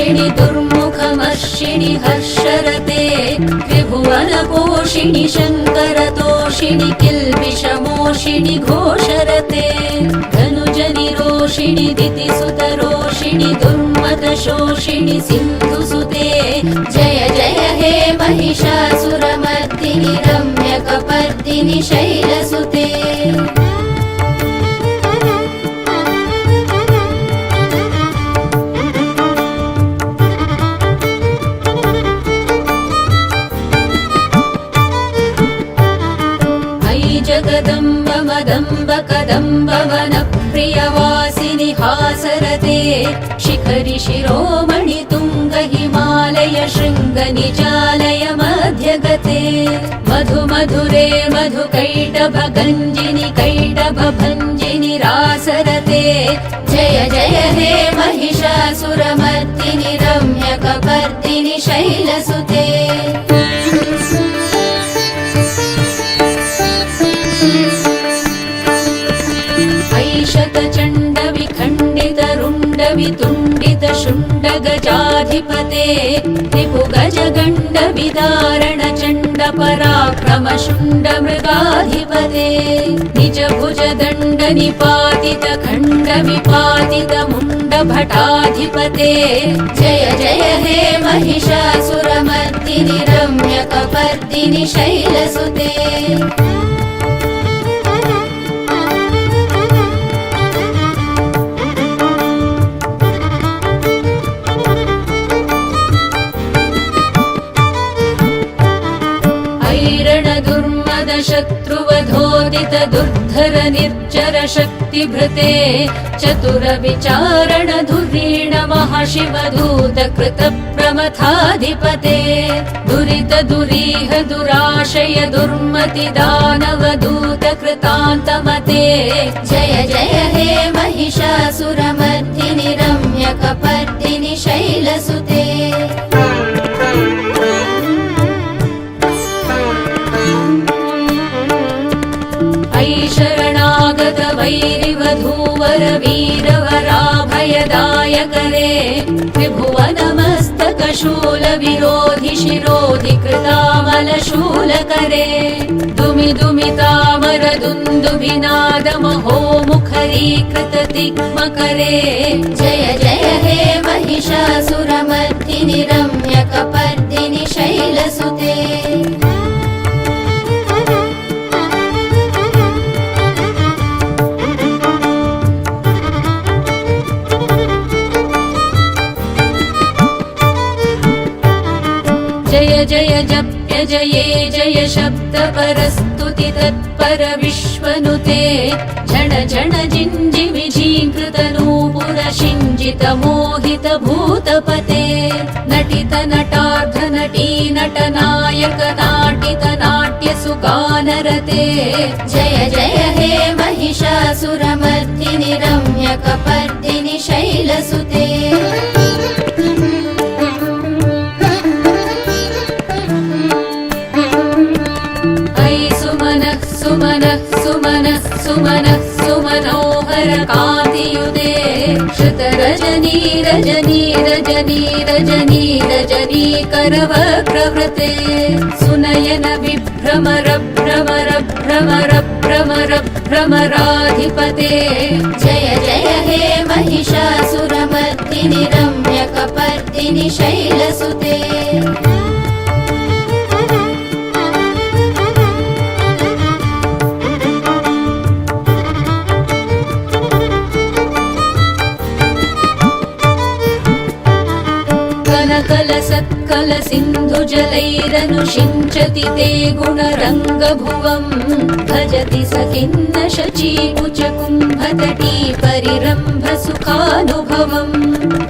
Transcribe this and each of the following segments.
दुर्धरदर्शिणि दुर्मुखमर्षिणि हर्षरते त्रिभुवनपोषिणि शङ्करतोषिणि किल्बिषमोषिणि घोषरते धनुजनिरोषिणि दितिसुतरोषिणि दुर्मदशोषिणि सिन्धुसुते जय जय हे महिषासुरमर्दिनि रम्यकपर्दिनि शैलसुते शिखरि शिरोमणि तुङ्ग हिमालय शृङ्ग निजालय मध्यगते मधु मधुरे मधु कैटभ गञ्जिनि कैटभ भञ्जिनि रासरते जय जय हे महिषासुरमर्दिनि रम्यकपर्दिनि शैलसुते रुण्ड वितुण्डित शुण्ड गजाधिपते रिपु गज गण्ड विदारण चण्ड पराक्रम शुण्ड मृगाधिपते निज भुज दण्ड निपातित खण्ड विपातित मुण्ड भटाधिपते जय जय हे महिषासुरमर्दिनि रम्यकपर्दिनि शैलसुते शत्रुवधोदित दुर्धर निर्जर शक्तिभृते चतुर विचारण धुरीण महाशिव दूत कृत प्रमथाधिपते दुरित दुरीह दुराशय दुर्मति दानव दूत कृतान्तमते जय जय हे महिषासुरमर्दिनि परवीरवराभयदायकरे त्रिभुवनमस्तक शूल विरोधि शिरोधि कृतामल शूल करे धुमि जय जय हे महिषासुरमर्दिनि रम्यकपर्दिनि शैलसुते जय जय जप्य जये जय शब्द परस्तुति तत्पर विश्वनुते झण झण जिञ्जि विझीकृत नूपुर शिञ्जित मोहित भूतपते नटित नटार्ध नटी नट नायक नाटित नाट्य सुगानरते जय जय हे महिषासुरमर्दिनि रम्यकपर्दिनि शैलसुते श्रुतरजनी रजनी रजनी रजनी रजनी करवक्रवृते सुनयन विभ्रमर भ्रमर भ्रमर भ्रमर भ्रमराधिपते जय जय हे महिषासुरमर्दिनि रम्यकपर्दिनि शैलसुते जलैरनुषिञ्चति ते गुणरङ्गभुवम् भजति स खिन्न शचीकुचकुम्भतटी परिरम्भ सुखानुभवम्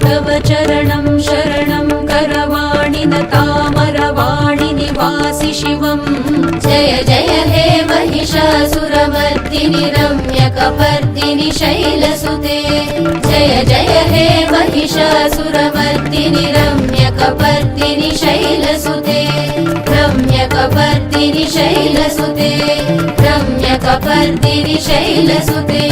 तव चरणं शरणं करवाणि न तामरवाणि निवासि शिवम् जय जय हे महिषासुरमर्दिनि रम्यकपर्दिनि शैलसुते जय जय हे महिषासुरमर्दिनि रम्यकपर्दिनि शैलसुते रम्यकपर्दिनि शैलसुते रम्यकपर्दिनि शैलसुते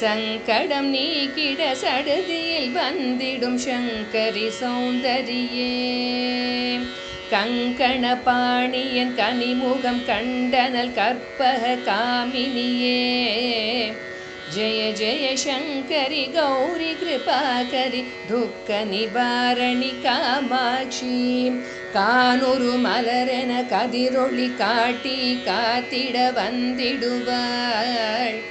சங்கடம் நீக்கிட சடுதியில் வந்திடும் சங்கரி சௌந்தரியே. கங்கண பாணியன் கனிமுகம் கண்டனல் கற்பக காமினியே. ஜய ஜய சங்கரி கௌரி கிருபாகரி துக்க நிவாரணி காமாட்சி. கானொரு மலரென கதிரொளி காட்டி காத்திட வந்திடுவாள்.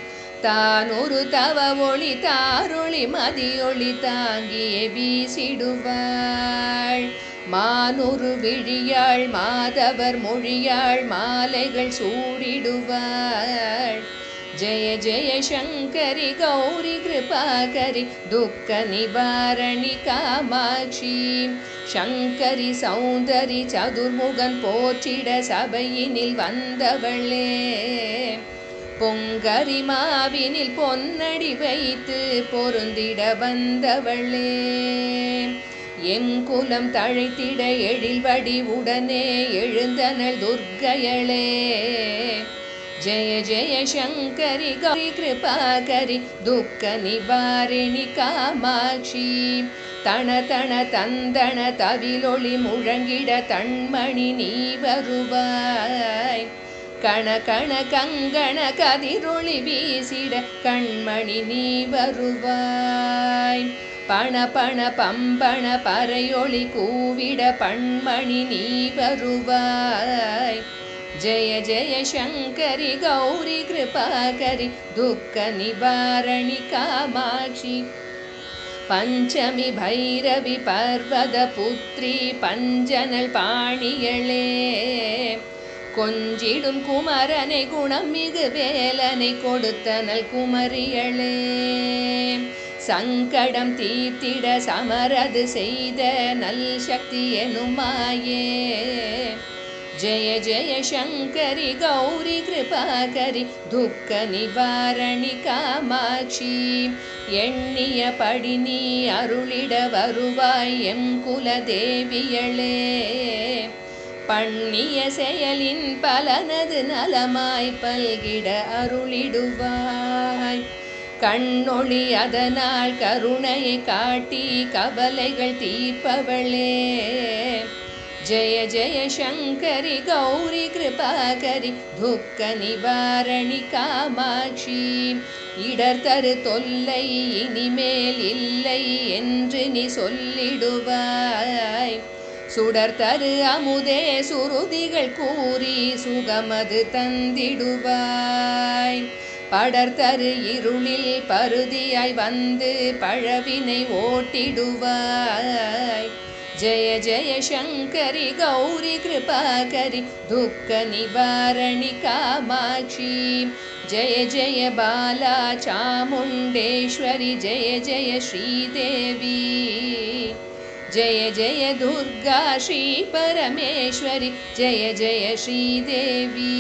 தான் ஒரு தவ ஒளி தாரொளி மதியொளி தாங்கியே வீசிடுவாள். மானொரு விழியாள் மாதவர் மொழியாள் மாலைகள் சூடிடுவாள். ஜய ஜய சங்கரி கௌரி கிருபாகரி துக்க நிவாரணி காமாட்சி. சங்கரி சௌந்தரி சதுர்முகன் போற்றிட சபையினில் வந்தவளே. பொங்கரிமாவினில் பொன்னடி வைத்து பொருந்திட வந்தவளே. எம் குலம் தழைத்திட எழில்வடி உடனே எழுந்தனள் துர்க்கையளே. ஜெய ஜெய சங்கரி கௌரி கிருபாகரி துக்க நிவாரணி காமாட்சி. தண தண தந்தன தவிலொளி முழங்கிட தண்மணி நீ வருவாய். கண கண கங்கண கதிரொளி வீசிட கண்மணி நீ வருவாய். பண பண பம்பண பறையொளி கூவிட பண்மணி நீ வருவாய். ஜய ஜய சங்கரி கௌரி கிருபாகரி துக்க நிவாரணி காமாட்சி. பஞ்சமி பைரவி பர்வத புத்ரி பஞ்சனல் பாணியளே. கொஞ்சிடும் குமரனை குணம் மிகு வேலனை கொடுத்தனல் குமரியளே. சங்கடம் தீர்த்திட சமரது செய்த நல் சக்தி எனுமாயே. ஜய ஜய சங்கரி கௌரி கிருபாகரி துக்க நிவாரணி காமாட்சி. எண்ணிய படி நீ அருளிட வருவாய் எம் குலதேவியளே. பண்ணிய செயலின் பலனது நலமாய் பல்கிட அருளிடுவாய். கண்ணொளி அதனால் கருணையை காட்டி கவலைகள் தீர்ப்பவளே. ஜய ஜய சங்கரி கௌரி கிருபாகரி துக்க நிவாரணி காமாட்சி. இடர் தரு தொல்லை இனிமேல் இல்லை என்று நீ சொல்லிடுவாய். சுடர் தரு அமுதே சுருதிகள் கூறி சுகமது தந்திடுவாய். படர்தரு இருளில் பருதியாய் வந்து பழவினை ஓட்டிடுவாய். ஜய ஜய சங்கரி கௌரி கிருபாகரி துக்க நிவாரணி காமாட்சி. ஜய ஜய பாலா சாமுண்டேஸ்வரி ஜய ஜய ஸ்ரீதேவி जय जय दुर्गा श्रीपरमेश्वरि जय जय श्रीदेवी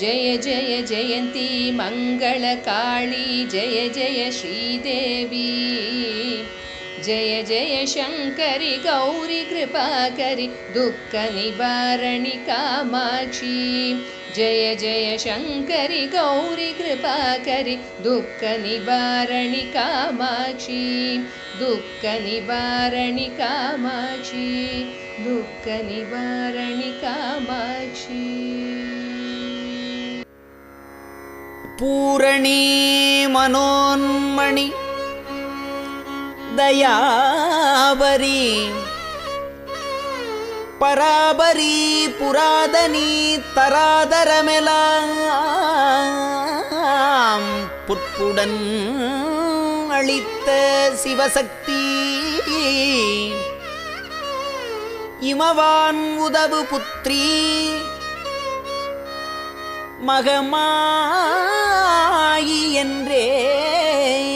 जय जय जयन्ती मङ्गलकाळी जय जय श्रीदेवी जय जय शङ्करि गौरि कृपाकरि दुःखनिवारणि निबारणी जय जय शङ्करि गौरि कृपाकरि दुःखनिवारणि निबारणी दुःखनिवारणि दुख दुःखनिवारणि कामाुखनिबारी कामा पूरणी मनोन्मणि தயாபரி பராபரி புராதனி தராதரமெலாம் புட்புடன் அளித்த சிவசக்தி. இமவான் உதவு புத்திரி. மகமாயி என்றே.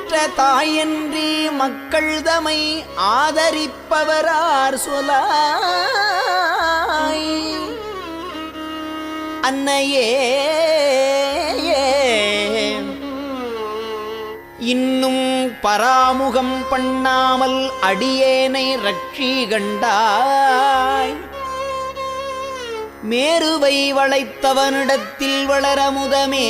தாயன்றி மக்கள் தமை ஆதரிப்பவரார் சொலாய். அன்னையே இன்னும் பராமுகம் பண்ணாமல் அடியேனை ரட்சி கண்டாய். மேருவை வளைத்தவனிடத்தில் வளரமுதமே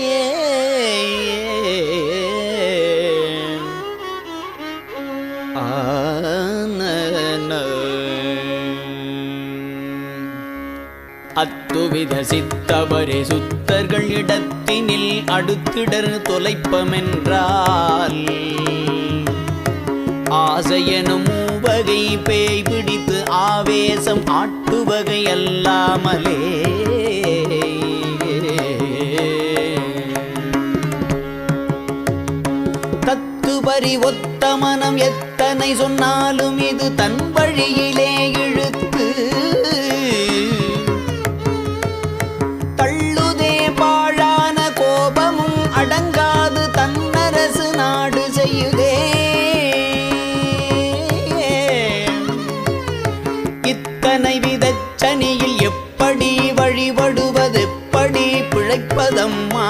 அத்துவித சித்தபரி சுத்தர்கள் இடத்தினில் அடுத்திடர் தொலைப்பமென்றால் ஆசையனும் வகை பேய் பிடித்து ஆவேசம் ஆட்டுவகை அல்லாமலே. தத்துபரி ஒத்த மனம் எத் எத்தனை சொன்னாலும் இது தன் வழியிலே இழுத்து. தள்ளுதே பாழான கோபமும் அடங்காது தன்னரசு நாடு செய்யுதே. இத்தனை விதச்சனியில் எப்படி வழிபடுவது? எப்படி பிழைப்பதம்மா?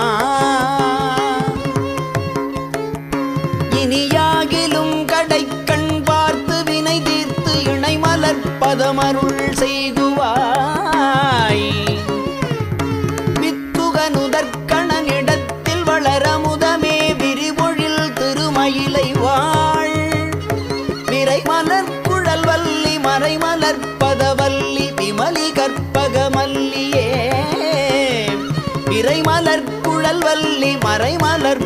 விரைமலர் குழல் வல்லி மறைமலர்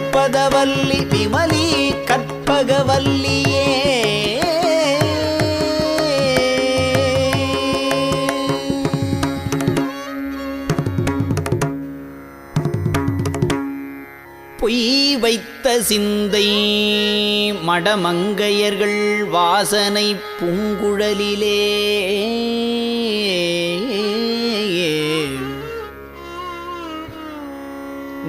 விமலி கற்பகவல்லியே. பொய் வைத்த சிந்தை மடமங்கையர்கள் வாசனை பூங்குழலிலே.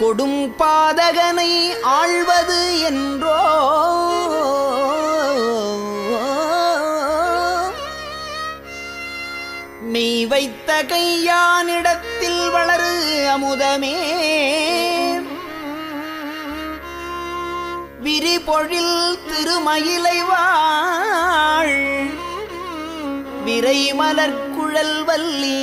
கொடும் பாதகனை ஆள்வது என்றோ? மெய் வைத்த கையானிடத்தில் வளரு அமுதமே. விரிபொழில் திருமயிலை வாழ் விரை மலர்குழல் வல்லி.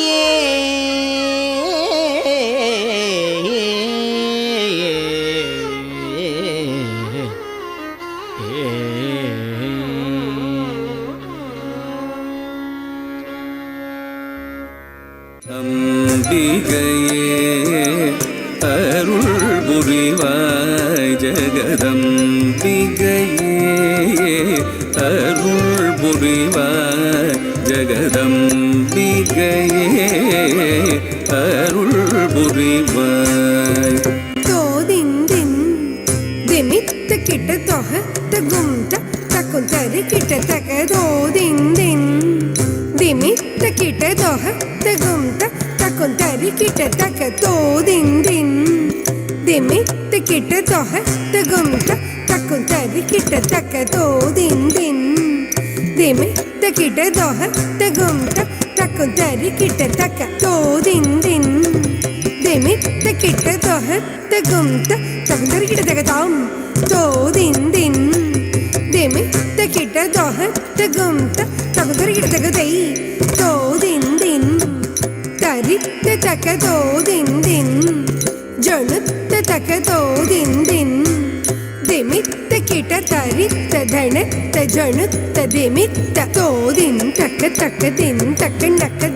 ஜெகதம்பிகையே அருள் புரிவாய் ஜெகதம்பிகையே அருள் புரிவாய் தோதிந்தின் திமித்த கிட்ட தொக தகும் தக்கும் தரு கிட்ட தக தோதிந்தின் திமித்த கிட்ட தொக தகும் தக்கும் தரு கிட்ட தக தோதிந்தின் திமித்த கிட்ட தொக தகும் தக்கும் தரு கிட்ட தக்க தோதிந்தின் திமித்த கிட்ட தொக தகும் தக்கும் தரு கிட்ட தக்க தோதிந்தின் திமித்த கிட்ட தொகத்த கும்த தகுந்தரி கிட்ட தகதாம் தோதிந்தின் திமித்த கிட்ட தொகத்த கும்த தகுந்தரி கிட்ட தகதை தோதிந்தின் தரித்த தக்க தோதிந்தின் ஜனுத்த தக்க தோதிந்தின் திமித்த கிட்ட தரித்த தனத்த ஜனுத்த திமித்த தோதின் தக்க தக்க தின் தக்க நக்க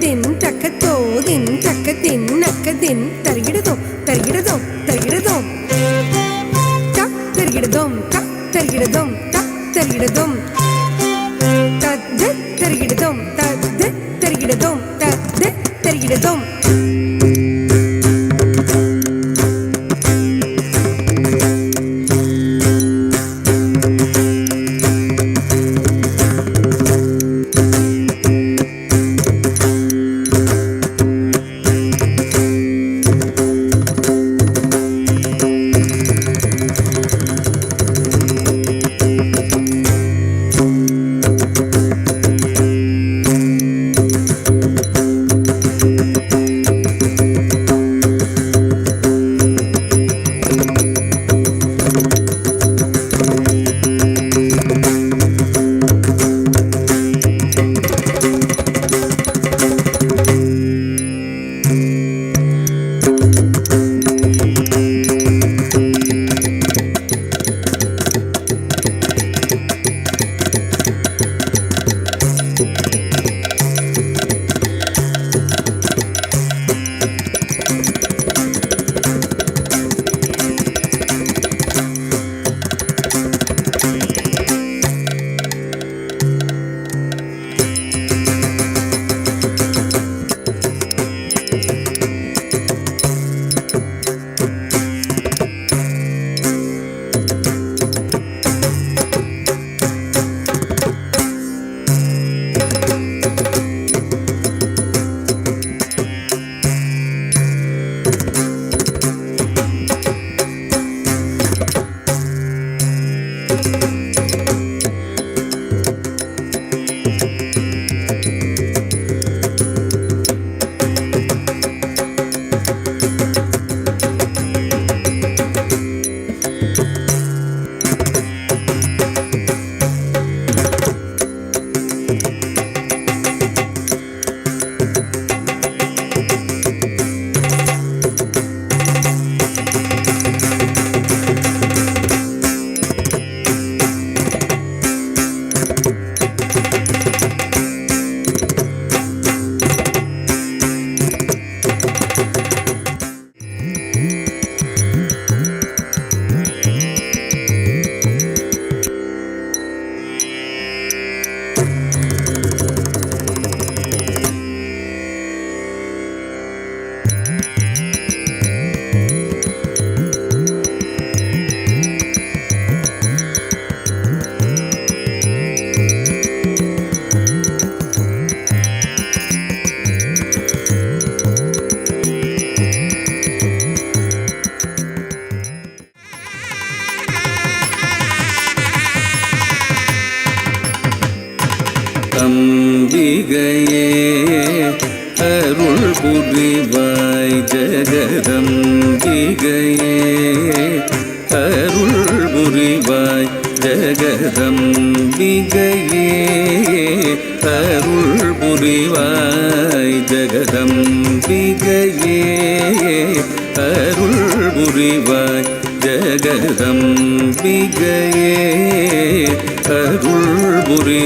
அருள்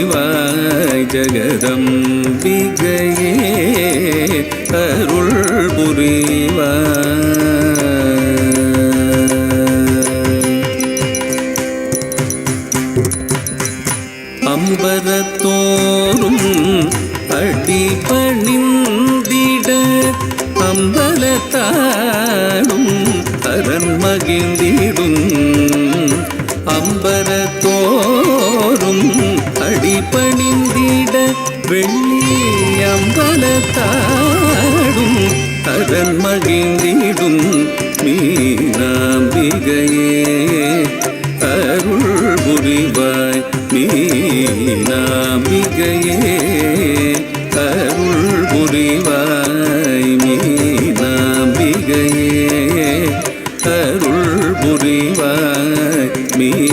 புரிவாய்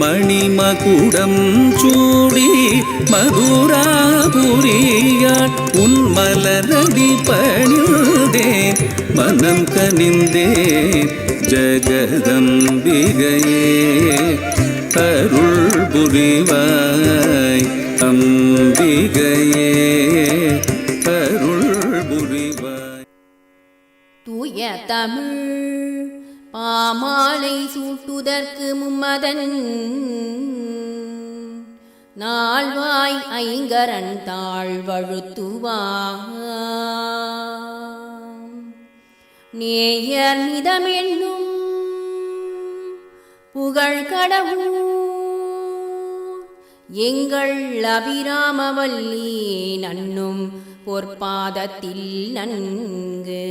மணிமகுடம் சூடி மதுராபுரியாள் உன் மலரடி பணிந்தேன் மனம் கனிந்தேன் ஜகதம்பிகையே. அருள் புரிவாய் அம்பிகையே அருள் புரிவாய். தூய தமிழ் மாமாலை சூட்டுதற்கு மும்மதன் நாள்வாய் ஐங்கரன் தாழ்வழுத்துவாம் நேயர் மிதமென்னும் புகழ் கடவுள் எங்கள் அபிராமவல்லி நன்னும் பொற்பாதத்தில் நன்கு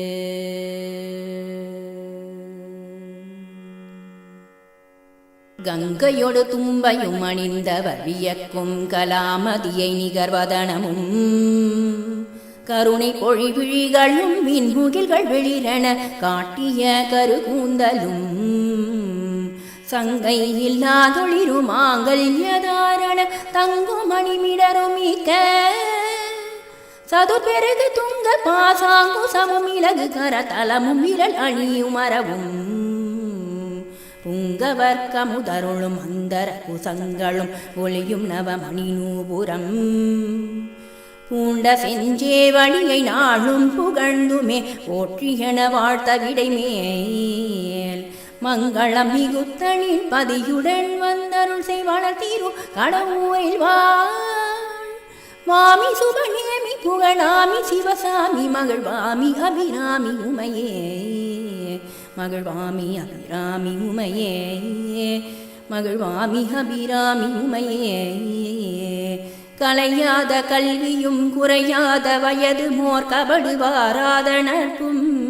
கங்கையொடு தும்பையும் அணிந்தவர் வியக்கும் கலாமதியை நிகர்வதனமும். கருணை பொழிவிழிகளும் மின்முகில்கள் வெளிரென காட்டிய கருகூந்தலும். சங்கை இல்லாதொளிரும் மாங்கல்யதாரண தங்கும் மணிமிடரும் மிக்க. சதுர்பெருகு துங்க பாசாங்கு சமம் இலகு கரதலமும் விரல் அணியும் மரவும் புங்கவர்க்கமுதருளும் அந்தர குசங்களும் ஒளியும் நவமணி நூபுரம் பூண்ட செஞ்சேவடியை நாளும் புகழ்ந்துமே போற்றியன வாழ்த்த விடைமேல். மங்களம் மிகுத்தனின் பதியுடன் வந்தருள் செய்வாளர் தீரு கடவுரில் வாழ். வாமி சுபநேமி புகழாமி சிவசாமி மகள் வாமி அபிராமி உமையே. மகிழ்வாமி அபிராமி உமையே. மகிழ்வாமி அபிராமி உமையே. கலையாத கல்வியும் குறையாத வயது மோர் கபடுவாராத நட்பும்.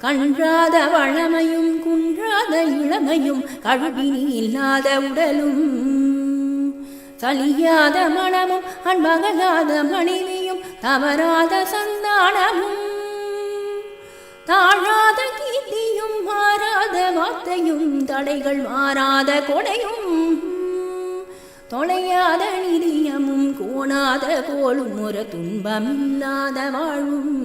கன்றாத வளமையும் குன்றாத இளமையும் கழுவினி இல்லாத உடலும். சலியாத மனமும் அன்பகலாத மனைவியும் தவறாத சந்தானமும். தாழாத கீர்த்தியும் மாறாத வார்த்தையும் தடைகள் மாறாத கொடையும். தொலையாத நிதியமும் கோணாத கோலும் ஒரு துன்பமில்லாத வாழும்.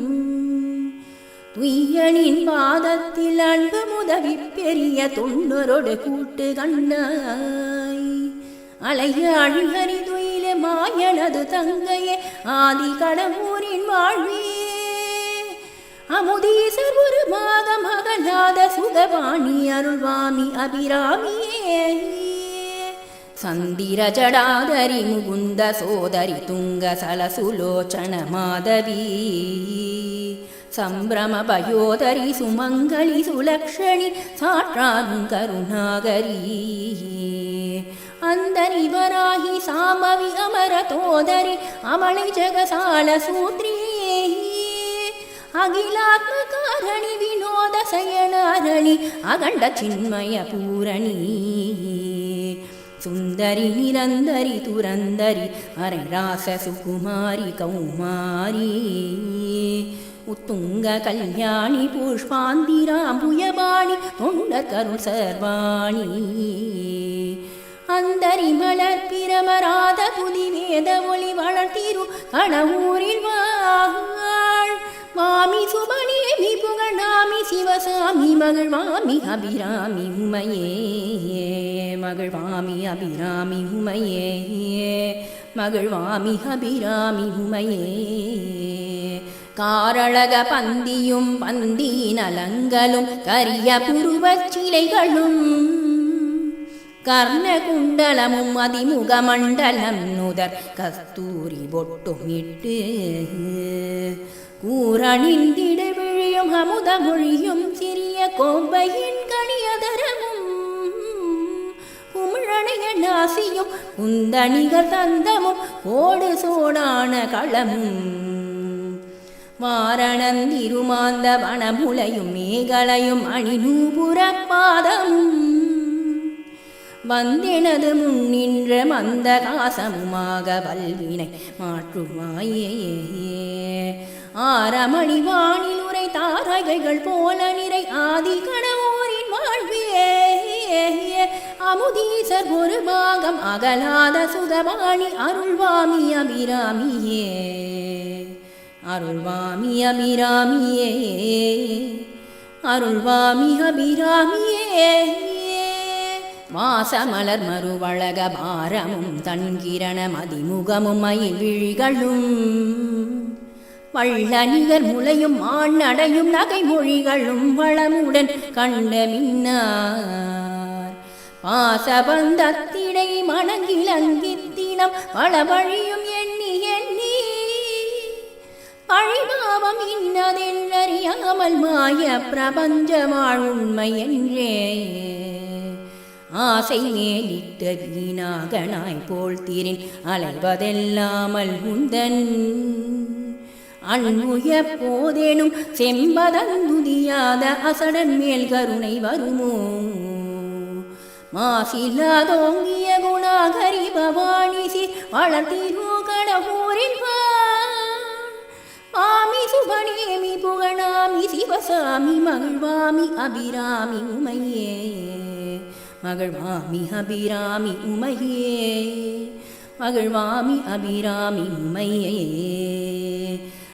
துய்யனின் பாதத்தில் அன்பு முதவி பெரிய தொண்டரோடு கூட்டு கண்ணாய். அலைய அழுகறி துயில மாயனது தங்கையே ஆதி கடவுரின் வாழ்வே. அமுதீசர் ஒரு மாதம் அகலாத சுதவாணி அருள்வாமி அபிராமியே. சந்திர ஜடாதரி முகுந்த சோதரி துங்க சலசுலோச்சன மாதவி. சம்பிரம பயோதரி சுமங்கலி சுலக்ஷணி சாற்றாரும் கருணாகரி. அந்தரி வராகி சாமவி அமர தோதரி அமளை ஜகசால சூத்ரியே அகிலாத்மகாரணி வினோத சயனாரணி அகண்ட சின்மய பூரணி. சுந்தரி நிரந்தரி துரந்தரி அரை ராச சுகுமாரி கௌமாரி. உத்துங்க கல்யாணி புஷ்பாந்திராம்புயபாணி தொண்டர் கருள் சர்வாணி. அந்தரி மலர் பிரமராத புதி வேத ஒளி வளர்த்திரு கணவூரில் வாழ் மாமி சுபநேமி புகழாமி சிவசாமி மகிழ்வாமி அபிராமி உமையே. மகிழ்வாமி அபிராமி உமையே. மகிழ்வாமி அபிராமி உமையே. காரழக பந்தியும் பந்தியின் அலங்களும் கரிய புருவச் சிலைகளும் கர்ணகுண்டலமும் அதிமுகமண்டலம் நுதர் கஸ்தூரி பொட்டுமிட்டு கூறணிந்திட விழியும் அமுத மொழியும் சிறிய கோம்பையின் கணியதரமும். குமிழனைய நாசியும் குந்தணிகர் தந்தமும் ஓடு சோடான களமும். வாரணந்திருமாந்த வனமுலையும் மேகலையும் அணிநூபுர பாதமும். வந்தெனது முன்னின்ற மந்த காசமுமாக வல்வினை மாற்றுமாயே. ஆரமணி வானில் உரை தாரகைகள் போல நிறை ஆதி கணவோரின் வாழ்வியே அமுதீசர் ஒரு பாகம் அகலாத சுகவாணி அருள்வாமி அபிராமியே. அருள்வாமி அபிராமியே. அருள்வாமி அபிராமியே. வாசமலர் மறுவழக பாரமும் தன்கிரண மதிமுகமும் மயில் விழிகளும். வள்ள நிகர் முளையும் ஆண்ணடையும் நகை மொழிகளும் வளமுடன் கண்ட மின்னார். பாசபந்தத்திடை மணங்கில் மணங்கிலங்கித்தினம் வளவழியும் எண்ணி எண்ணி. அழிபாவம் இன்னதென்றறியாமல் மாய பிரபஞ்ச வாழ்வுண்மை என்றே. ஆசை மேலிட்ட வீணாகனாய் போல் தீரின் அலைவதெல்லாமல் உந்தன். அண்முய போதேனும் செம்பதந்துதியாத அசடன் மேல் கருணை வருமோ? மாசில்லாதோங்கிய குணாகரி பவானிசி வளர்த்திரோ கடவுரின் ஆமி சுபணேமி புகழாமி சிவசாமி மகிழ்வாமி அபிராமி உமையே. மகிழ்வாமி அபிராமி உமையே. மகிழ்வாமி அபிராமி உமையே.